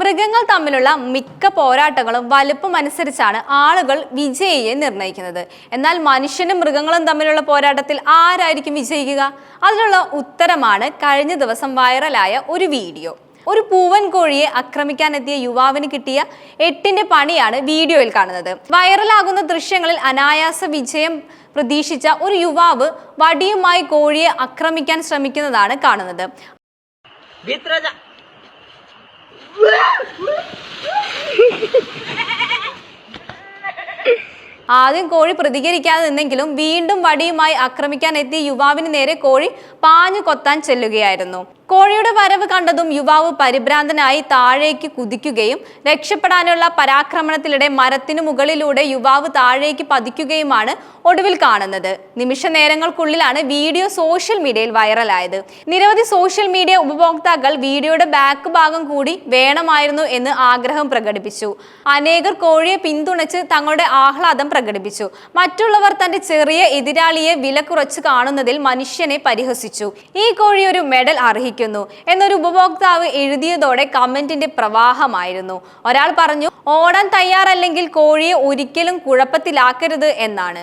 മൃഗങ്ങൾ തമ്മിലുള്ള മിക്ക പോരാട്ടങ്ങളും വലുപ്പം അനുസരിച്ചാണ് ആളുകൾ വിജയിയെ നിർണയിക്കുന്നത്. എന്നാൽ മനുഷ്യനും മൃഗങ്ങളും തമ്മിലുള്ള പോരാട്ടത്തിൽ ആരായിരിക്കും വിജയിക്കുക? അതിനുള്ള ഉത്തരമാണ് കഴിഞ്ഞ ദിവസം വൈറലായ ഒരു വീഡിയോ. ഒരു പൂവൻ കോഴിയെ ആക്രമിക്കാനെത്തിയ യുവാവിന് കിട്ടിയ എട്ടിന്റെ പണിയാണ് വീഡിയോയിൽ കാണുന്നത്. വൈറലാകുന്ന ദൃശ്യങ്ങളിൽ അനായാസ വിജയം പ്രതീക്ഷിച്ച ഒരു യുവാവ് വടിയുമായി കോഴിയെ ആക്രമിക്കാൻ ശ്രമിക്കുന്നതാണ് കാണുന്നത്. ആദ്യം കോഴി പ്രതികരിക്കാതെ നിന്നെങ്കിലും വീണ്ടും വടിയുമായി ആക്രമിക്കാൻ എത്തിയ യുവാവിന് നേരെ കോഴി പാഞ്ഞു കൊത്താൻ ചെല്ലുകയായിരുന്നു. കോഴിയുടെ വരവ് കണ്ടതും യുവാവ് പരിഭ്രാന്തനായി താഴേക്ക് കുതിക്കുകയും രക്ഷപ്പെടാനുള്ള പരാക്രമണത്തിനിടെ മരത്തിനു മുകളിലൂടെ യുവാവ് താഴേക്ക് പതിക്കുകയുമാണ് ഒടുവിൽ കാണുന്നത്. നിമിഷ നേരങ്ങൾക്കുള്ളിലാണ് വീഡിയോ സോഷ്യൽ മീഡിയയിൽ വൈറലായത്. നിരവധി സോഷ്യൽ മീഡിയ ഉപഭോക്താക്കൾ വീഡിയോയുടെ ബാക്ക് ഭാഗം കൂടി വേണമായിരുന്നു എന്ന് ആഗ്രഹം പ്രകടിപ്പിച്ചു. അനേകർ കോഴിയെ പിന്തുണച്ച് തങ്ങളുടെ ആഹ്ലാദം പ്രകടിപ്പിച്ചു. മറ്റുള്ളവർ തന്റെ ചെറിയ എതിരാളിയെ വില കുറച്ച് കാണുന്നതിൽ മനുഷ്യനെ പരിഹസിച്ചു. ഈ കോഴി ഒരു മെഡൽ അർഹിക്കുന്നു എന്നൊരു ഉപഭോക്താവ് എഴുതിയതോടെ കമന്റിന്റെ പ്രവാഹമായിരുന്നു. ഒരാൾ പറഞ്ഞു ഓടാൻ തയ്യാറല്ലെങ്കിൽ കോഴിയെ ഒരിക്കലും കുഴപ്പത്തിലാക്കരുത് എന്നാണ്.